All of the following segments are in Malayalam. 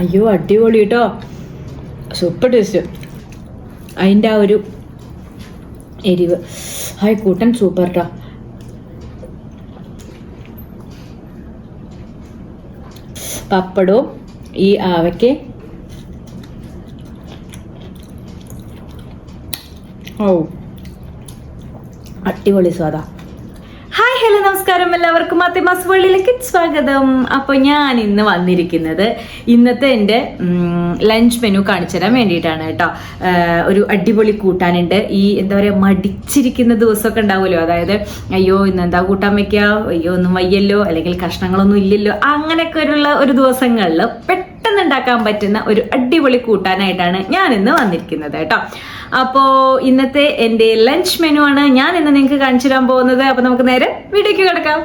അയ്യോ അടിപൊളി കേട്ടോ സൂപ്പർ ടേസ്റ്റ് അതിന്റെ ആ ഒരു എരിവ്. ഹായ് കൂട്ടൻ സൂപ്പർ കേട്ടോ പപ്പടവും ഈ ആവയ്ക്ക്. ഓ അടിപൊളി സ്വാദാ. ഹായ് ഹലോ നമസ്കാരം. എല്ലാവർക്കും മാത്തിമാസ് വേൾഡിലേക്ക് സ്വാഗതം. അപ്പോൾ ഞാൻ ഇന്ന് വന്നിരിക്കുന്നത് ഇന്നത്തെ എന്റെ ലഞ്ച് മെനു കാണിച്ചു തരാൻ വേണ്ടിയിട്ടാണ് കേട്ടോ. ഒരു അടിപൊളി കൂട്ടാനുണ്ട്. ഈ എന്താ പറയുക മടിച്ചിരിക്കുന്ന ദിവസമൊക്കെ ഉണ്ടാവുമല്ലോ. അതായത് അയ്യോ ഇന്ന് എന്താ കൂട്ടാൻ വയ്ക്കുക അയ്യോ ഒന്നും വയ്യല്ലോ. അല്ലെങ്കിൽ കഷ്ണങ്ങളൊന്നും ഇല്ലല്ലോ. അങ്ങനെയൊക്കെ ഒരു ദിവസങ്ങളിൽ പെട്ടെന്ന് ഉണ്ടാക്കാൻ പറ്റുന്ന ഒരു അടിപൊളി കൂട്ടാനായിട്ടാണ് ഞാൻ ഇന്ന് വന്നിരിക്കുന്നത് കേട്ടോ. അപ്പോ ഇന്നത്തെ എന്റെ ലഞ്ച് മെനു ആണ് ഞാൻ ഇന്ന് നിങ്ങൾക്ക് കാണിച്ചു തരാൻ പോകുന്നത്. അപ്പോൾ നമുക്ക് നേരെ വീഡിയോക്ക് കിടക്കാം.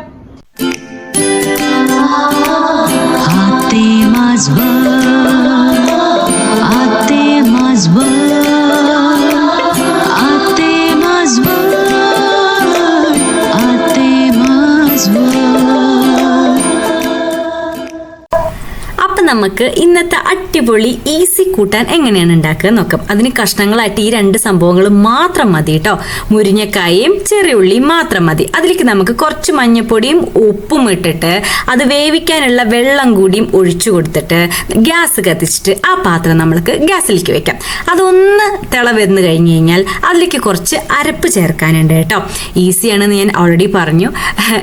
നമുക്ക് ഇന്നത്തെ അടിപൊളി ഈസി കൂട്ടാൻ എങ്ങനെയാണ് ഉണ്ടാക്കുക നോക്കാം. അതിന് കഷ്ണങ്ങളായിട്ട് ഈ രണ്ട് സംഭവങ്ങൾ മാത്രം മതി കേട്ടോ. മുരിങ്ങക്കായും ചെറിയുള്ളിയും മാത്രം മതി. അതിലേക്ക് നമുക്ക് കുറച്ച് മഞ്ഞപ്പൊടിയും ഉപ്പും ഇട്ടിട്ട് അത് വേവിക്കാനുള്ള വെള്ളം കൂടിയും ഒഴിച്ചു കൊടുത്തിട്ട് ഗ്യാസ് കത്തിച്ചിട്ട് ആ പാത്രം നമ്മൾക്ക് ഗ്യാസിലേക്ക് വെക്കാം. അതൊന്ന് തിളവെന്ന് കഴിഞ്ഞ് കഴിഞ്ഞാൽ അതിലേക്ക് കുറച്ച് അരപ്പ് ചേർക്കാനുണ്ട് കേട്ടോ. ഈസിയാണെന്ന് ഞാൻ ഓൾറെഡി പറഞ്ഞു.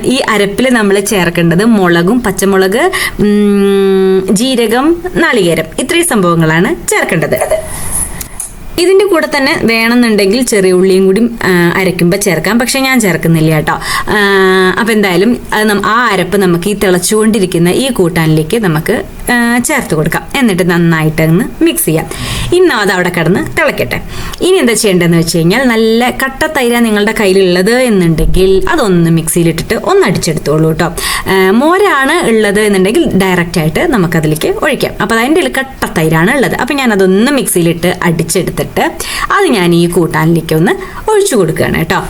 ഈ അരപ്പിൽ നമ്മൾ ചേർക്കേണ്ടത് മുളകും പച്ചമുളക് ഉം, ജീരകം നാളികേരം. ഇത്രയും സംഭവങ്ങളാണ് ചേർക്കേണ്ടത്. ഇതിന്റെ കൂടെ തന്നെ വേണമെന്നുണ്ടെങ്കിൽ ചെറിയ ഉള്ളിയും കൂടി അരയ്ക്കുമ്പോൾ ചേർക്കാം. പക്ഷെ ഞാൻ ചേർക്കുന്നില്ല കേട്ടോ. അപ്പോൾ എന്തായാലും അത് ആ അരപ്പ് നമുക്ക് ഈ തിളച്ചുകൊണ്ടിരിക്കുന്ന ഈ കൂട്ടാനിലേക്ക് നമുക്ക് ചേർത്ത് കൊടുക്കാം. എന്നിട്ട് നന്നായിട്ട് ഒന്ന് മിക്സ് ചെയ്യാം. ഇന്ന് അത് അവിടെ കിടന്ന് തിളക്കട്ടെ. ഇനി എന്താ ചെയ്യേണ്ടതെന്ന് വെച്ച് കഴിഞ്ഞാൽ നല്ല കട്ട തൈര നിങ്ങളുടെ കയ്യിലുള്ളത് എന്നുണ്ടെങ്കിൽ അതൊന്ന് മിക്സിയിലിട്ടിട്ട് ഒന്ന് അടിച്ചെടുത്തോളൂ കേട്ടോ. മോരാണ് ഉള്ളത് എന്നുണ്ടെങ്കിൽ ഡയറക്റ്റായിട്ട് നമുക്കതിലേക്ക് ഒഴിക്കാം. അപ്പോൾ അതിന്റെ കട്ട തൈരാണ് ഉള്ളത്. അപ്പോൾ ഞാനതൊന്ന് മിക്സിയിലിട്ട് മിക്സിയിലിട്ട് അടിച്ചെടുത്തിട്ട് അത് ഞാൻ ഈ കൂട്ടാനിലേക്ക് ഒന്ന് ഒഴിച്ചു കൊടുക്കുകയാണ് കേട്ടോ.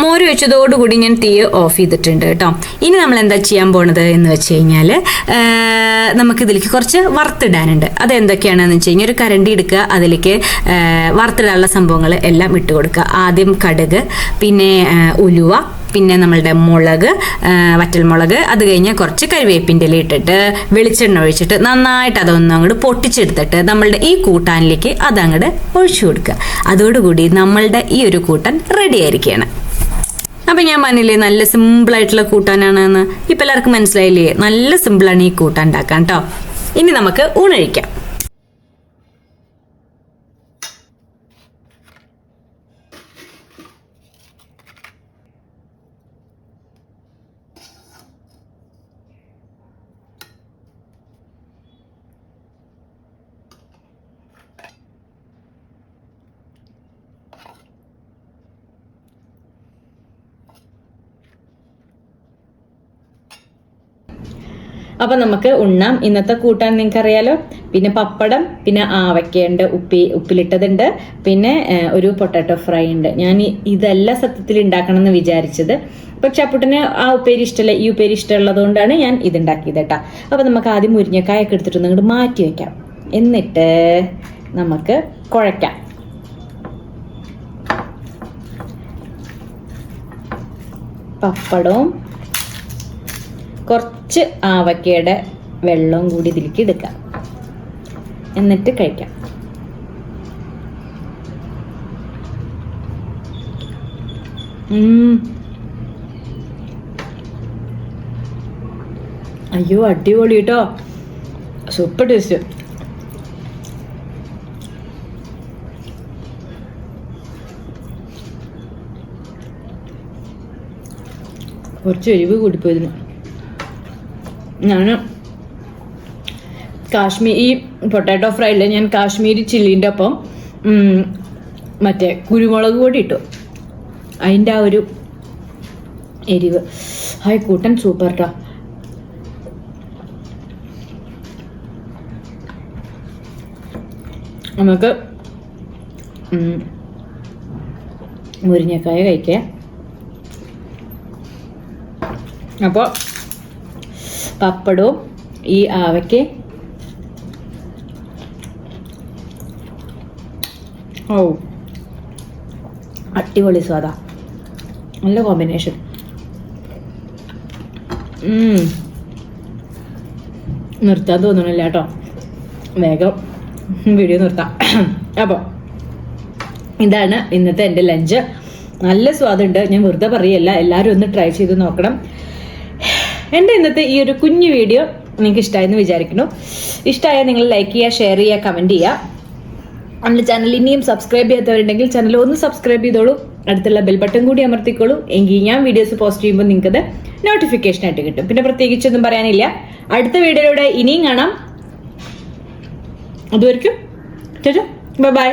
മോര് വെച്ചതോടുകൂടി ഞാൻ തീ ഓഫ് ചെയ്തിട്ടുണ്ട് കേട്ടോ. ഇനി നമ്മൾ എന്താ ചെയ്യാൻ പോണത് എന്ന് വെച്ച് കഴിഞ്ഞാൽ നമുക്കിതിലേക്ക് കുറച്ച് വറുത്തിടാനുണ്ട്. അത് എന്തൊക്കെയാണെന്ന് വെച്ച് കഴിഞ്ഞാൽ ഒരു കരണ്ടി എടുക്കുക അതിലേക്ക് വറുത്തിടാനുള്ള സംഭവങ്ങൾ എല്ലാം ഇട്ട് കൊടുക്കുക. ആദ്യം കടുക് പിന്നെ ഉലുവ പിന്നെ നമ്മളുടെ മുളക് വറ്റൽമുളക് അത് കഴിഞ്ഞ് കുറച്ച് കറിവേപ്പിന്റെ ഇല ഇട്ടിട്ട് വെളിച്ചെണ്ണ ഒഴിച്ചിട്ട് നന്നായിട്ട് അതൊന്നും അങ്ങോട്ട് പൊട്ടിച്ചെടുത്തിട്ട് നമ്മളുടെ ഈ കൂട്ടാനിലേക്ക് അതങ്ങോട്ട് ഒഴിച്ചു കൊടുക്കുക. അതോടുകൂടി നമ്മളുടെ ഈ ഒരു കൂട്ടൻ റെഡി ആയിരിക്കുകയാണ്. അപ്പം ഞാൻ പറഞ്ഞില്ലേ നല്ല സിമ്പിളായിട്ടുള്ള കൂട്ടാനാണെന്ന്. ഇപ്പം എല്ലാവർക്കും മനസ്സിലായില്ലേ? നല്ല സിമ്പിളാണ് ഈ കൂട്ടാൻ ഉണ്ടാക്കാൻ കേട്ടോ ഇനി നമുക്ക് ഊണഴിക്കാം അപ്പം നമുക്ക് ഉണ്ണാം. ഇന്നത്തെ കൂട്ടാൻ നിങ്ങൾക്ക് അറിയാലോ പിന്നെ പപ്പടം പിന്നെ ആവയ്ക്കയുണ്ട്. ഉപ്പി ഉപ്പിലിട്ടതുണ്ട്. പിന്നെ ഒരു പൊട്ടാറ്റോ ഫ്രൈ ഉണ്ട്. ഞാൻ ഇതെല്ലാം സത്യത്തിൽ ഉണ്ടാക്കണം എന്ന് വിചാരിച്ചത്. പക്ഷെ അപ്പുട്ടന് ആ ഉപ്പേരി ഇഷ്ടമല്ല ഈ ഉപ്പേരി ഇഷ്ടമുള്ളതുകൊണ്ടാണ് ഞാൻ ഇത് ഉണ്ടാക്കിയത് കേട്ടോ. അപ്പം നമുക്ക് ആദ്യം മുരിങ്ങക്കായൊക്കെ എടുത്തിട്ട് അങ്ങോട്ട് മാറ്റി വെക്കാം. എന്നിട്ട് നമുക്ക് കുഴയ്ക്കാം. പപ്പടവും കുറച്ച് ആവക്കയുടെ വെള്ളവും കൂടി ഇതിലേക്ക് എടുക്കാം എന്നിട്ട് കഴിക്കാം. അയ്യോ അടിപൊളി കേട്ടോ സൂപ്പർ ടേസ്റ്റ്. കുറച്ച് എരിവ് കൂടിപ്പോയിരുന്നു ഞാൻ കാശ്മീർ ഈ പൊട്ടാറ്റോ ഫ്രൈയിൽ ഞാൻ കാശ്മീരി ചില്ലീന്റെ ഒപ്പം മറ്റേ കുരുമുളക് കൂടി ഇട്ടു. അതിന്റെ ആ ഒരു എരിവ്. ഹായ് കൂട്ടൻ സൂപ്പർ ടാ നമുക്ക് മുരിങ്ങക്കായ കഴിക്കാം. അപ്പോൾ പപ്പടവും ഈ ആവയ്ക്ക് ഓ അടിപൊളി സ്വാദ. നല്ല കോമ്പിനേഷൻ നിർത്താൻ തോന്നണില്ല കേട്ടോ. വേഗം വീഡിയോ നിർത്താം. അപ്പോൾ ഇതാണ് ഇന്നത്തെ എന്റെ ലഞ്ച് നല്ല സ്വാദുണ്ട്. ഞാൻ വെറുതെ പറയല്ല. എല്ലാവരും ഒന്ന് ട്രൈ ചെയ്ത് നോക്കണം. എന്റെ ഇന്നത്തെ ഈ ഒരു കുഞ്ഞു വീഡിയോ നിങ്ങൾക്ക് ഇഷ്ടമായെന്ന് വിചാരിക്കുന്നു. ഇഷ്ടമായാൽ നിങ്ങൾ ലൈക്ക് ചെയ്യുക ഷെയർ ചെയ്യുക കമന്റ് ചെയ്യുക. നമ്മുടെ ചാനൽ ഇനിയും സബ്സ്ക്രൈബ് ചെയ്യാത്തവരുണ്ടെങ്കിൽ ചാനൽ ഒന്ന് സബ്സ്ക്രൈബ് ചെയ്തോളൂ. അടുത്തുള്ള ബെൽ ബട്ടൺ കൂടി അമർത്തിക്കോളൂ. എങ്കിൽ ഞാൻ വീഡിയോസ് പോസ്റ്റ് ചെയ്യുമ്പോൾ നിങ്ങൾക്കത് നോട്ടിഫിക്കേഷൻ ആയിട്ട് കിട്ടും. പിന്നെ പ്രത്യേകിച്ചൊന്നും പറയാനില്ല. അടുത്ത വീഡിയോയിലൂടെ ഇനിയും കാണാം. അതുവരെയ്ക്കും. Bye bye